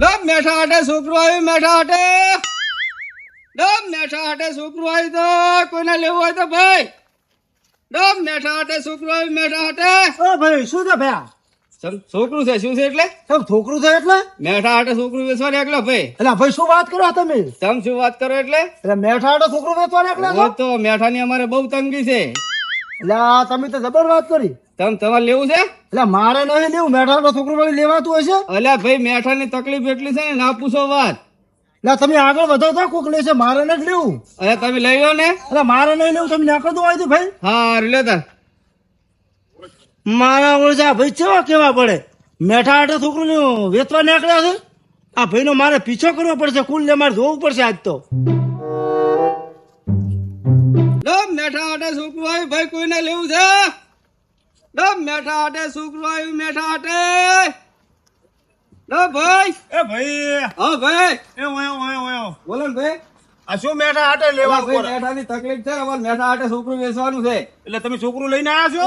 લો મેઠા હાટે છોકરું આવ્યું મેઠા હાટે. લો મેઠા હાટે છોકરું આવ્યું તો કોઈને લેવું હોય તો ભાઈ. લો મેઠા હાટે છોકરું આવ્યું મેઠા હાટે. ઓ ભાઈ શું છે ભાઈ છોકરું છે શું છે એટલે? સમ છોકરું છે એટલે? મેઠા હાટે છોકરું વેચવા નીકળ્યો ભાઈ. એટલે ભાઈ શું વાત કરો તમે? તમ શું વાત કરો એટલે? એટલે મેઠા હાટે છોકરું વેચવા હવે તો મેઠાની અમારે બહુ તંગી છે. એટલે તમે તો જબર વાત કરી. તમ તમારે લેવું છે? એટલે મારે નહીં લેવું મેઠા હાટે વળી લેવાતું હશે? અલ્યા ભાઈ મેઠાની તકલીફ એટલી છે ને ના પૂછો વાત. એટલે તમે આગળ વધો તો કોક લેશે મારે નથી લેવું. અરે તમે લઈ લો ને. અરે મારે નહીં લેવું તમે નાખો દો ભાઈ. હા લે તાર મારા ઓળજા ભાઈ કેવા કેવા પડે? મેઠા હાટે છોકરું વેચવા નીકળ્યા છે? આ ભાઈનો મારે પીછો કરવો પડશે કુલ ને મારે જોવું પડશે આજ તો. લો મેઠા હાટે છોકરું આવ્યું ભાઈ કોઈને લેવું છે? લો મેઠા હાટે છોકરું આવ્યું મેઠા હાટે. લો ભાઈ. એ ભાઈ. હા ભાઈ. એ ઓયો ઓયો ઓયો બોલો ને ભાઈ. આ શું મેઠા હાટે અલા મેઠાની તકલીફ છે ને મેઠા હાટે છોકરું વેચવાનું છે. એટલે તમે છોકરું લઈને આવ્યા છો?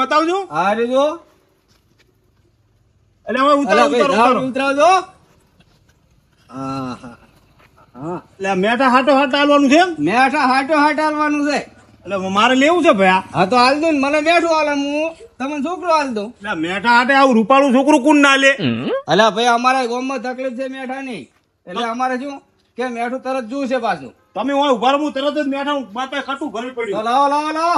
બતાવજો આ રીજો એટલે હવે ઉતારો ઉતારો હા હા હા એટલે મેઠા હાટો હાટ આલવાનું છે મેઠા હાટો હાટ હાલવાનું છે. એટલે મારે લેવું છે ભાઈ આ. હા તો હાલ દઉં ને મને બેઠું હાલ હું. તમને છોકરો હાલ દઉં. એટલે મેઠા હાટે આવું રૂપાળું છોકરું કોણ ના લે? અલા ભાઈ અમારા ગામમાં તકલીફ છે મેઠાની. એટલે અમારે શું? કે મેઠું તરત જોયું છે પાછું. તમે હોય ઊભા હું તરત જ મેઠા માતા ખાટું ભરી તો પડ્યું લાવો લાવો લાવો.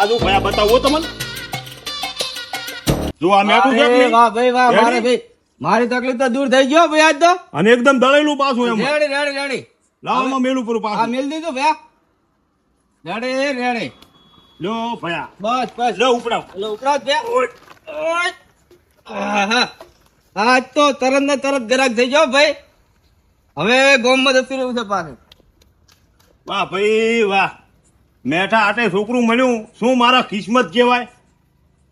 આજુ ભાઈ બતાવો તમને. જો આ મેઠું છે? વાહ ભાઈ વાહ મારે ભાઈ મારી તકલીફ તો દૂર થઈ ગયો ભાઈ આજ તો. અને એકદમ દળેલું પાછું એમ. Ready ready ready. લાવો આમાં મેલું પૂરું આ પાછું મેલ દીધું ભાઈ રેડી રેડી. લો ભયા બસ બસ. લો ઉપડાવ. લો ઉપડા બે ઓય. આહા. આજ તો તરત ને તરત ગરાક થઈ ગયો ભાઈ. હવે ગોમમાં જતું રહ્યું છે પાછું. વાહ ભાઈ વાહ. મેઠા આટે છોકરું મળ્યું. શું મારા કિસ્મત કહેવાય?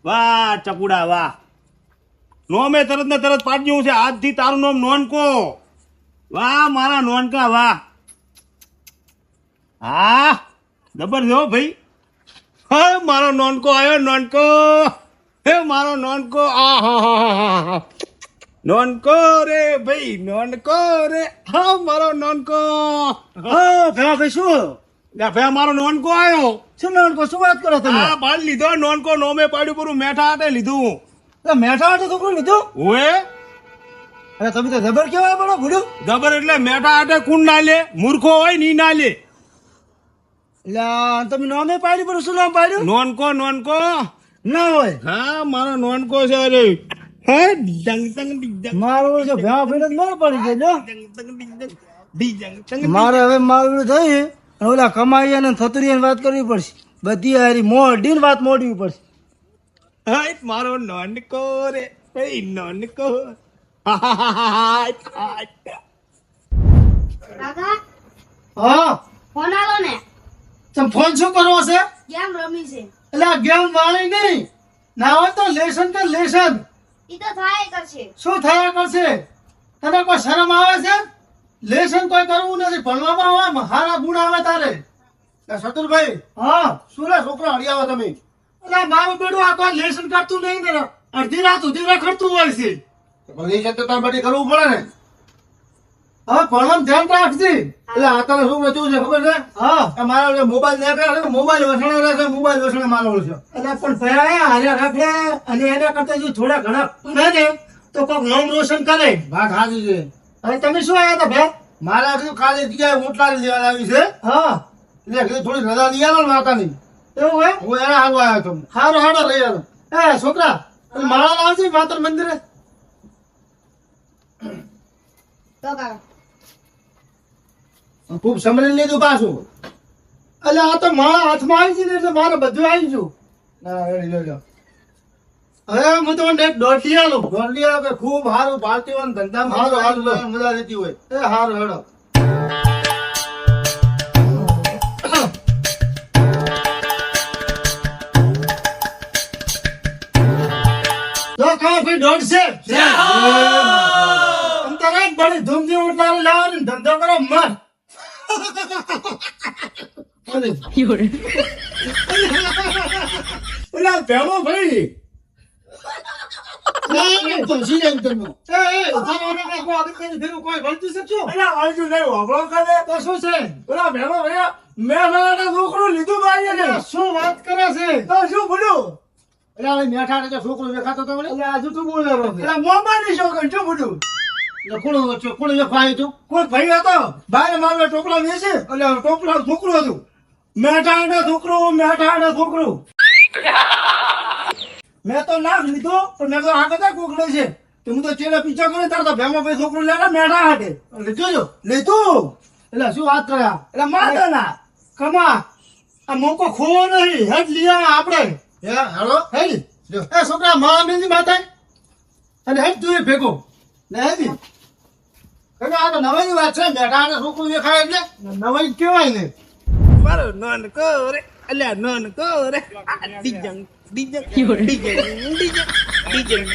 વાહ ચકુડા વાહ. નોમે તરત ને તરત પાડી દેવું છે. આજથી તારું નામ નોનકો. વાહ, મારા નોનકા, વાહ. હા જબર જો ભાઈ? હે, મારો નોનકો આવ્યો, નોનકો. હે, મારો નોનકો. આ હા હા હા હા નોનકો રે ભાઈ, નોનકો રે. હા, મારો નોનકો. હા ભયા ભાઈ, શું? ભાઈ મારો નોનકો આવ્યો. શું નાનકો? શું વાત કરો તમે? હા, પાડી લીધો. નોનકો નોમે પાડ્યું, પૂરું મેઠા હાટે લીધું. મેઠા હાટે છોકરું લીધું? ઓએ? અરે તમે તો જબર કેવા પડો જબર એટલે મેઠા હાટે કુણ ના લે મૂર્ખો હોયની ના લે. એટલે તમે નામે પાડ્યું પણ શું નામ પાડ્યું? નોનકો નોનકો. ના હોય. હા મારો નોનકો છે અરે. હે ડંગ ડંગ મારું પડી ગયો મારે હવે મારું થઈ ઓલા કમાઈ અને થતુરી વાત કરવી પડશે. બધી હારી મોડી વાત મોડવી પડશે હાય મારો નોનકો રે એ નોનકો કાકા? હા. ફોન આલો ને. તમે ફોન શું કરવો છે ગેમ રમી છે. એટલે આ ગેમ વાળી નહીં. ના હોય તો લેસન કે લેસન ઈ તો થાય કરશે. શું થયા કરશે? તને કોઈ શરમ આવે છે? લેસન કોઈ કરવું નથી. ભણવામાં આવે હારા ગુણ આવે તારે. શતુરભાઈ હા. શું લે છોકરા હરિયાવો તમે. એટલે મારું બેડું આ કોઈ લેસન કરતું નહીં ને. અડધી રાત સુધી રખડતું હોય છે. તાર બધી કરવું પડે ને. હા ભણવાનું ધ્યાન રાખજે. એટલે આ તને શું કેવું છે ખબર છે? હા. મારો મોબાઈલ નીકળે છે મોબાઈલ વસણે રહેશે મોબાઈલ વસણે મારો છે. એટલે પણ ભયા હારે રાખે અને એના કરતા જો થોડા ઘણા ભણે ને તો કોઈક નામ રોશન કરે. વાત સાચી છે. હવે તમે શું આવ્યા હતા ભાઈ મારા કીધું ખાલી જગ્યાએ ઓટલા લેવા આવી છે. હા. એટલે થોડી રજા લઈ આવો ની માતાની. એવું હોય હું એને હારવા આવ્યો હતો હારો હારો લઈ આવ્યો એ છોકરા માળા લાવજે માતર મંદિરે. તો કાકા. ખૂબ સમજી લીધું પાછું. એટલે આ તો માળા હાથમાં આવી છે ને એટલે મારે બધું આવી લો હવે હું તમને એક દોઢી આલું ગોંડલિયા કે ખૂબ સારું પાર્ટી હોય ને ધંધામાં સારું હારું, લો. મજા રહેતી હોય. એ સારું હેડો. કહો ભાઈ દોઢ છે તરત ભણી ધૂમથી ઉતારો લાવો ને ધંધો કરો મર. ઓલા ભેમો ભાઈ. પહોંચી જાય તમે એ એ ઊભા રહો ને કાંઈક આગળ કઈ ફેરું કોઈ વળતું છે શું? નહીં વાપરો કરે તો શું છે? ઓલા ભેમો ભાઈ મેં મારા છોકરું લીધું મારી શું વાત કરે છે? તો શું બોલ્યું એટલે ને છોકરો દેખાતો તો મને એટલે આજુ તું બોલે એટલે મોમાની છોકરી શું બોલ્યું એટલે કોણ કોણ વેફા આવ્યું કોઈ ભાઈ હતો? ભાઈ મારે ટોપલા વેચે એટલે ટોપલા છોકરું હતું. મેઠા ને છોકરું મેઠા છોકરું. મેં તો નામ લીધો પણ મેં તો આ કોકડે છે. તો હું તો ચેડે પીછો કરે તાર તો ભેમો ભાઈ છોકરું લેના મેઠા હાટે. લીધું જો લીધું. એટલે શું વાત કર્યા? એટલે માતા ના કમા. આ મોકો ખોવો નહીં. હેડ લીયા આપણે. હે હાલો હેડી એ છોકરા માળા માતા અને હેડ તું ભેગો. ને હેડી. કને આ તો નવાઈ વાત છે બેઠા ને છોકરું દેખાય એટલે? નવાઈ કેવાય ને. મારો નોન કો રે અલ્યા નોન કો રે ડીજંગ ડીજંગ ડીજંગ ડીજંગ ડીજંગ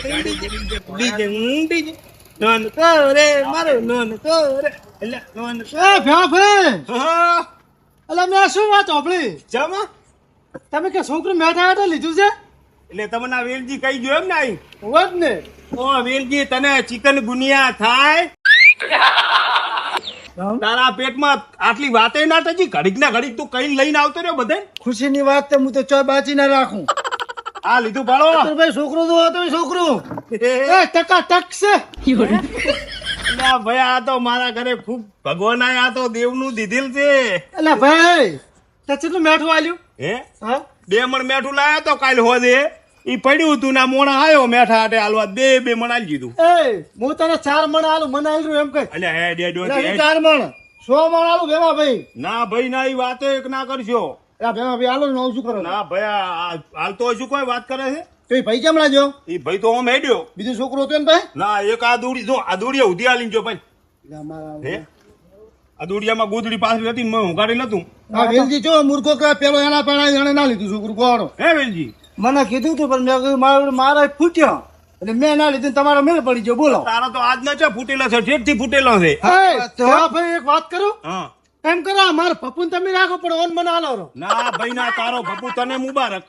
ડીજંગ. ડીજંગ નોન કો રે મારો નોન કો રે અલ્યા નોન કો ભા ભે અલ્યા મેં શું વાત આપણી જમા? તમે કે છોકરું મેઠા હાટે લીધું છે? એટલે તમને આ વેલજી કહી ગયો એમ ને આઈ? હોત ને. ઓ વેલજી તને ચિકન ગુનિયા થાય? તારા પેટમાં આટલી વાતે ના થતી ઘડીક ના ઘડીક તું કઈ લઈને આવતો રહ્યો બધે? ખુશીની વાત તો હું તો ચોય બાચી ના રાખું. આ લીધું ભાડો ભાઈ છોકરું તો હતો છોકરું. એ ટકા ટક છે. ભાઈ આ તો મારા ઘરે ખૂબ ભગવાન આ તો દેવનું દીધેલ છે. એટલે ભાઈ તે કેટલું મેઠું આલ્યું? હે? હા? બે મણ મેઠું લાયા તો કાલ હોદે ઈ પડ્યું હતું ના મોણા આયો મેઠા હાટે હાલવા. બે બે મણ આલી દીધું. એ હું તને ચાર મણ આલું મને આલ્યું એમ કઈ. અલ્યા હે ડેડ ચાર મણ. સો મણ આલું ભેમા ભાઈ? ના ભાઈ ના ઈ વાતે એક ના કરજો એટલે ભેમા ભાઈ આલો ને શું કરો? ના ભાઈ હાલ તો હજુ કોઈ વાત કરે છે? તો એ ભાઈ કેમ લાગ્યો? એ ભાઈ તો આમ હેડ્યો. બીજો છોકરો હતો ને ભાઈ? ના એક આ દોડી જો આ દોડીએ ઉધી આલીને જો ભાઈ. આ દોડિયામાં ગોદડી પાછળ હતી મેં મેં કાઢી નતું આ વેલજી જો મૂર્ખો કે પેલો એના પેલા એને ના લીધું છોકરું કોણ હે વેલજી મને કીધું તું પણ મેં મારો મારા ફૂટ્યો. એટલે મેં ના લીધું તમારો મેળ પડી ગયો બોલો. તારો તો આજ ના છે ફૂટેલો છે. ઠેઠથી ફૂટેલો છે તો આ ભાઈ એક વાત કરું? હા. એમ કરો મારા પપ્પુ તમે રાખો પણ ઓન મને હાલો ના ભાઈ ના તારો પપ્પુ તને મુબારક.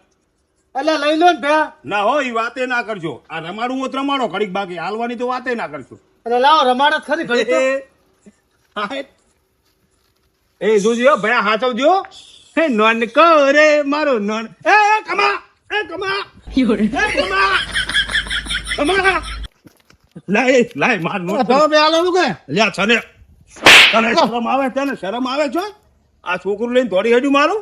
એટલે લઈ લો ને ભ્યા ના હો એ વાતે ના કરજો. આ રમાડું હોત રમાડો ઘડીક બાકી હાલવાની તો વાતે ના કરશો. એટલે લાવો રમાડત ખરી ઘડી હા, એ જોજો ભયા હાચવજો. હે નોન કરે મારો નોન એ કમા એ કમા એ કમા કમા. લાય લાય માર નો તો બે આલો કે? લ્યા છને. તને શરમ આવે તને શરમ આવે છો? આ છોકરું લઈને દોડી હેડ્યું મારું?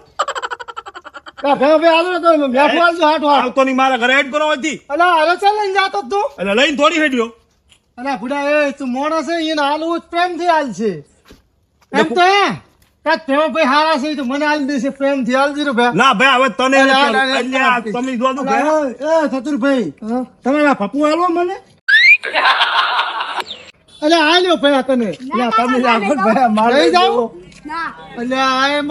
આવતો નહીં મારા ઘરે હેડ કરવા હતી હાલો ચાલ લઈને જાતો તું. એટલે લઈને દોડી હેડ્યો. અલા બુડા એ તું મોણસ છે એને હાલ જ પ્રેમથી હાલ છે. એમ તો તેમાં ભાઈ ભાઈ તને તમે જોજો ભાઈ એ ચતુર જાવ ના અલે આ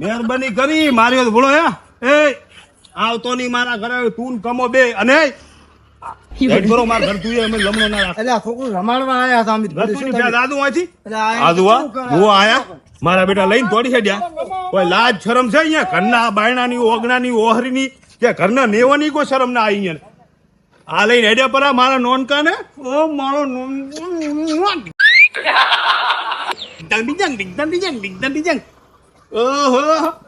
મહેરબાની કરી મારી ભૂળો હે. આવતો નહીં મારા ઘરે તું કમો બે. અને હેડ કરો મારા ઘર તું અમે લમણો ના રાખ. એટલે છોકરું રમાડવા આયા હતા? હું? આયા? બેટા લઈને દોડી હેડ્યા કોઈ લાજ શરમ છે અહીંયા? ઘરના બાયણાની ઓગણાની ઓહરીની કે ઘરના નેવાની કોઈ શરમ ના આવી અહીંયા? આ લઈને હેડ્યા પરા મારા નોનકા ને? ઓ મારો નોન ડિંગ ડિંગ ડિંગ ડિંગ ડિંગ ઓહો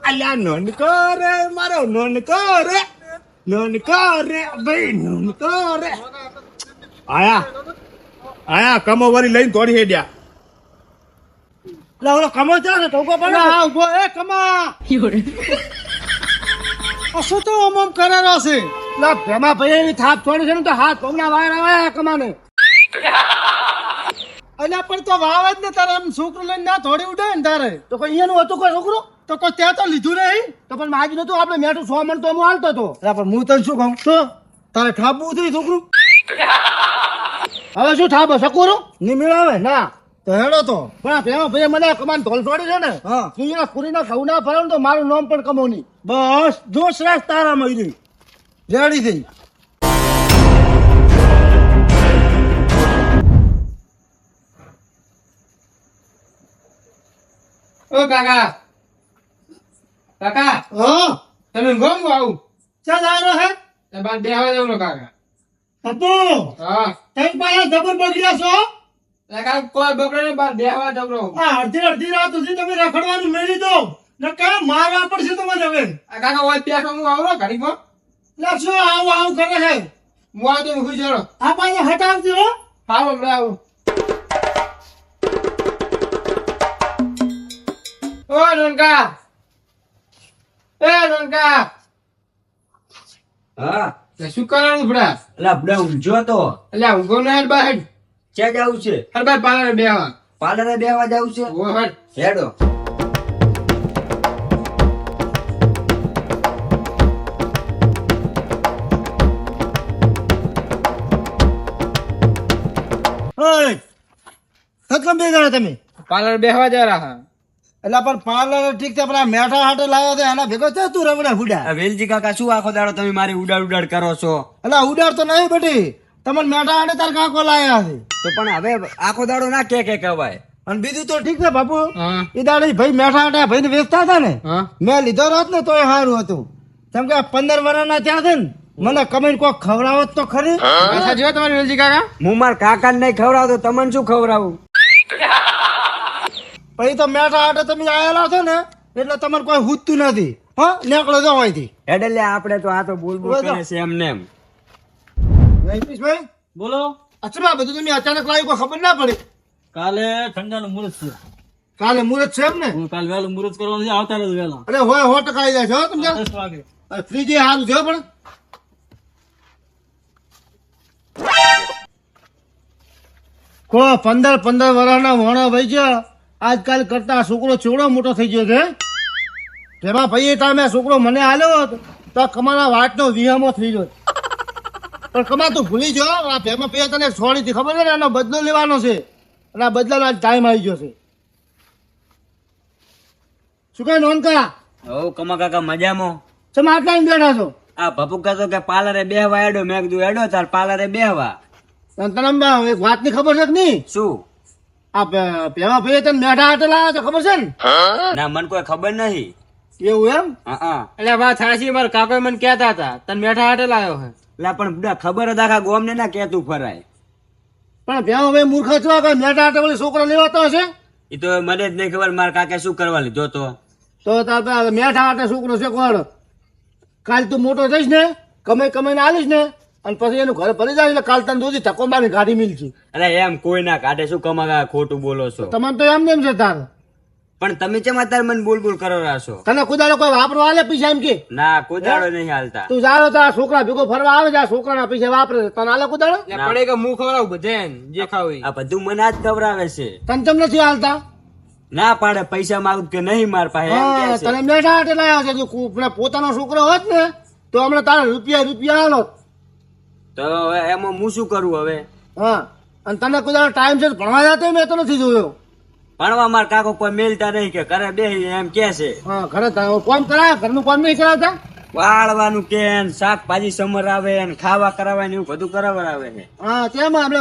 અલ્યા નોન કરે મારો નોન કરે નોન ભાઈ નોન આયા આયા કમો વરી લઈને તોડી હેડ્યા ઓલો કમો છે ને ટોકો પડે હા ઊભો એ કમા શું તો ઓમ ઓમ કરેલો છે લા ભેમા ભાઈ થાપ છોડી છે ને તો હાથ પગના વાયર આવે કમાને અલ્યા પણ તો વાવ જ ને તારે એમ છોકરું લઈને ના થોડી ઉડે ને તારે. તો કોઈ અહીંયાનું હતું કોઈ છોકરું? તો કોઈ ત્યાં તો લીધું નહીં. તો પણ માગ્યું નતું આપણે મેઠું સો મણ તો હું હાલતો હતો. પણ હું તને શું કહું? તો તારે ઠાપવું થયું છોકરું? હવે શું ઠાપે સકોરો? નહીં મેળવે? ના. તો હેડો તો. પણ પેલો ભાઈ મને કમાન ધોલ છોડી છે ને હા. એના કુરીના ખવું ના ફરાવ તો મારું નામ પણ કમો નહીં બસ જોશ રાખ તારા મળી રેડી થઈ. ઓ કાકા. કાકા હા? તમે ગમ આવું. ચાલ આ રહ્યો હે? એ બાર બેહવા દેવલો કાકા. પપ્પુ હા. તમે પાછા જબર બગડ્યા છો? કાકા કોઈ બગડે ને બાર બેહવા દેવલો આ અડધી અડધી રાત સુધી તમે રખડવાનું મેળી દો. ને કા મારવા પડશે તમારે હવે? આ કાકા ઓય પેસો હું આવરો ઘડીમાં લે શું આવું આવું કરે છે હું આવતો હું ખુશ આ પાછા હટાવજો. હા હમણાં આવું. ઓ નનકા. એ નનકા. હા. તે શું કરવાનું ભડા એટલે આપણે ઊંઝો તો. એટલે ઊંઘો ને હેડ બાર હેડ ક્યાં જવું છે? હેડ બાર પાલરે બેહવા. પાર્લરે બેવા જવું છે? ઓ હેડ હેડો. ઓય. સતકમ બે જણા તમે? પાલર બેહવા જા રહા એટલે પણ પાર્લર ઠીક છે પણ આ મેઠા હાટે લાવ્યો છે એના ભેગો છે તું રવડા ઉડા વેલજી કાકા શું આખો દાડો તમે મારી ઉડાડ ઉડાડ કરો છો? એટલે ઉડાડ તો નહીં બેટી. તમને મેઠા હાટે તાર કાકો લાયા છે. તો પણ હવે આખો દાડો ના કે કે કહેવાય. અને બીજું તો ઠીક છે બાપુ. એ દાડે ભાઈ મેઠા હાટે ભાઈ વેચતા હતા ને. મેં લીધો હોત ને તોય સારું હતું. કેમ કે પંદર વર્ષના ત્યાં છે ને મને કમેન્ટ કોઈ ખવડાવત તો ખરી. તમારી વેલજી કાકા? હું મારા કાકા ને નહીં ખવડાવતો તમને શું ખવડાવું? પછી તો મેઠા આટે તમે આવેલા છો ને એટલે તમારે કોઈ હૂતું નથી. હા નેકળો જો અહીંથી. હેડે લે આપણે તો આ તો બોલ બોલ કરે છે એમ ભાઈ બોલો. અચ્છા બધું તમે અચાનક લાવી કોઈ ખબર ના પડી. કાલે ઠંડાનું મુહૂર્ત છે. કાલે મુહૂર્ત છે એમ ને? હું કાલે વહેલું મુહૂર્ત કરવાનું છે આવતા રહે વહેલા. અરે હોય હો ટકા આવી જાય છે હો તમને. દસ વાગે. ફ્રીજ એ સારું છે પણ. કો પંદર પંદર વર્ષના વણા ભાઈ છે આજકાલ કરતા છોકરો ચેવડો મોટો થઈ ગયો છે તેમાં ભાઈ ટાઈમે છોકરો મને આલ્યો હોત તો કમાના વાટનો વિહમો થઈ ગયો. પણ કમા તું ભૂલી જો આ ભેમાં પે તને છોડી હતી ખબર છે ને એનો બદલો લેવાનો છે. અને આ બદલાનો આજ ટાઈમ આવી ગયો છે. શું કહે નોનકા? હો કમા કાકા મજામાં? તમે આટલા બેઠા છો? આ ભપુ કહેતો કે પાર્લરે બેહવા એડો મેં કીધું એડો તાર પાર્લરે બેહવા. તને એક વાતની ખબર છે કે નહીં? શું? આ પેલા ભાઈ તને મેઢા હાટે લાવ્યા તો ખબર છે ને? ના મને કોઈ ખબર નહીં. એવું એમ? હા હા. એટલે વાત સાચી મારા કાકા મને કહેતા હતા તને મેઠા હાટે લાવ્યો હે એટલે પણ બધા ખબર હતા આખા ગોમ ને ના કેતું ફરાય. પણ પેલા ભાઈ મૂર્ખ છો કે મેઠા હાટે વળી છોકરો લેવાતો હશે? એ તો મને જ નહીં ખબર મારા કાકે શું કરવા લીધો તો. તો તાર મેઠા હાટે છોકરો છે કોણ? કાલ તું મોટો થઈશ ને કમાઈ કમાઈને આલીશ ને અને પછી એનું ઘરે ભરી જાય એટલે કાલ તને દૂધી ધક્કો મારી ગાડી મિલશે. અરે એમ કોઈ ના કાઢે શું કમા ખોટું બોલો છો? તમારે તો એમ નેમ એમ છે તાર. પણ તમે કેમ અત્યારે મને બોલ બોલ કરો છો? તને કુદાડો કોઈ વાપરવા આલે પૈસા એમ કે? ના કુદાડો નહીં હાલતા. તું જાણો તારા છોકરા ભેગો ફરવા આવે છે આ છોકરાના પૈસા વાપરે તને આલે કુદાડો પણ એક કે ખવડાવું બધે જે ખાવી આ બધું મને આજ ખવડાવે છે. તને તમ નથી હાલતા? ના પાડે પૈસા મારું કે નહીં માર પાસે હા. તને મેઠા હાટે લાવ્યા છે જો પોતાનો છોકરો હોત ને તો હમણાં તારા રૂપિયા રૂપિયા આલો. તો હવે એમાં હું શું કરું હવે? હા અને તને કોઈ ટાઈમ છે ભણવા જતો મેં તો નથી જોયો. ભણવા માર કાકો કોઈ મેલતા નહીં કે ઘરે બે એમ કે છે. હા ઘરે કોમ કરાય? ઘરનું કોમ નહીં કરાવતા? વાળવાનું કે શાકભાજી સમર આવે ને ખાવા કરાવે ને એવું બધું કરાવવા આવે ને હા તેમાં આપણે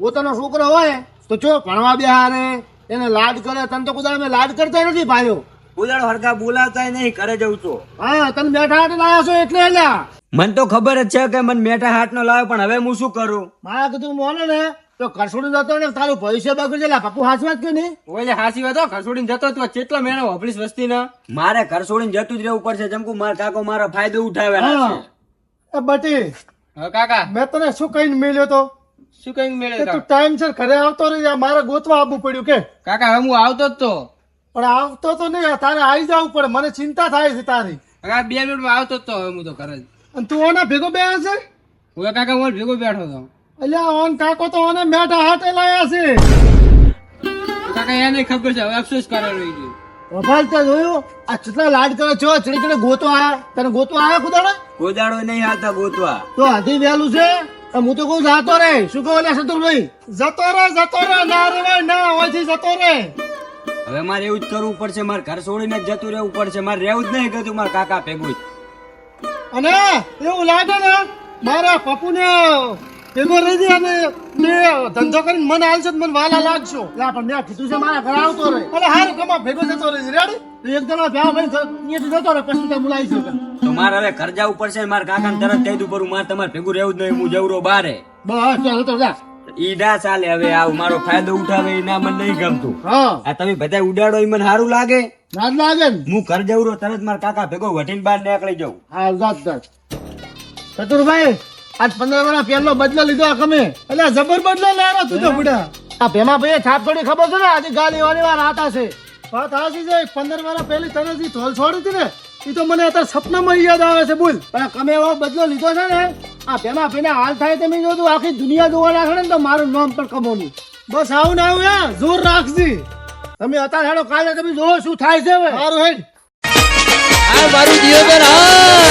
પોતાનો છોકરો હોય તો જો ભણવા બેહારે એને લાડ કરે તને તો કુદાળ મેં લાડ કરતા નથી ભાઈઓ. ઉદાડ હરકા બોલાવતા નહીં ઘરે જવું તો. હા તને બેઠા લાયા છો એટલે મને તો ખબર જ છે કે મને મેઠા હાથ નો લાવે પણ હવે હું શું કરું? મારા કીધું મોને ને તો કરસોડી જતો ને તારું ભવિષ્ય બગડી જાય પપ્પુ હાસી વાત કે નહીં? ઓલે હાસી વાત ખસોડીને જતો તો કેટલા મહિના વાપરીશ વસ્તી ના મારે કરસોડી છોડીને જતું જ રહેવું પડશે જેમ કે મારા કાકો મારો ફાયદો ઉઠાવે એ બટી કાકા? મેં તને શું કહીને મેલ્યો તો? શું કઈ મેળ્યો તું? ટાઈમ સર ઘરે આવતો રહી મારે ગોતવા આવવું પડ્યું કે? કાકા હવે હું આવતો જ તો. પણ આવતો તો નહીં તારે આવી જવું પડે મને ચિંતા થાય છે તારી. બે મિનિટમાં આવતો જ તો હવે હું તો ઘરે જ. અને તું ઓના ભેગો બે છે? હવે કાકા હું ભેગો બેઠો તો અલ્યા ઓન કાકો તો ઓને મેઠા હાથે લાયા છે. કાકા એને ખબર છે હવે અફસોસ કરે રહી ગયું. તે જોયું આ ચટલા લાડ કરો છો ચડી ચડી ગોતો આયા. તને ગોતો આયા ખુદાડે ગોદાડો નહીં હાલતા ગોતવા. તો હાથી વહેલું છે? તો હું તો કહું જાતો રે. શું કહો લે શત્રુભાઈ? જતો રે જતો રે ના રે ભાઈ ના ઓછી જતો રે. હવે મારે એવું જ કરવું પડશે મારે ઘર છોડીને જ જતું રહેવું પડશે મારે રહેવું જ નહીં કીધું મારા કાકા ભેગું જ. અને એવું લાગે ને મારા પપ્પુને ભેગો રહી દે અને મેં ધંધો કરીને મને હાલશે તો મને વાલા લાગશો લા પણ મેં કીધું છે મારા ઘરે આવતો રહે. અરે હારું કમા ભેગો જતો રહે રેડી એક જણા ભ્યા ભાઈ અહીંયાથી જતો રહે પછી ત્યાં બોલાવી શકે. તો મારે હવે ઘર જવું પડશે મારા કાકા તરત કહી દઉં પર મારે તમારે ભેગું રહેવું જ નહીં હું જવરો બારે. બસ ચાલ તો જા. ઈ ના ચાલે હવે આવું મારો ફાયદો ઉઠાવે એના ના મને નહીં ગમતું. હા. આ તમે બધા ઉડાડો એ મને સારું લાગે. રાત લાગે ને. હું ઘર જવરો તરત મારા કાકા ભેગો વટીને બહાર નીકળી જાઉં. હા જાત જાત. ચતુરભાઈ આજ પંદર વર્ષ પહેલો બદલો લીધો આ કમે એટલે આ જબર બદલો લેવાનો તું તો બુડા. આ ભેમા ભાઈ છાપ થોડી ખબર છે ને? આજે ગાલી વાળી વાર આતા છે. વાત હાચી છે પંદર વર્ષ પહેલી તને જે થોલ છોડી હતી ને એ તો મને અત્યારે સપનામાં યાદ આવે છે બોલ. પણ કમે એવો બદલો લીધો છે ને આ ભેમા ભાઈને હાલ થાય તમે જો તું આખી દુનિયા જોવા નાખે ને તો મારું નામ પણ કમોની બસ આવું ને આવું હે જોર રાખજે. તમે અત્યારે કાલે તમે જોવો શું થાય છે હવે. સારું હેડ. મારું દિયોદર હા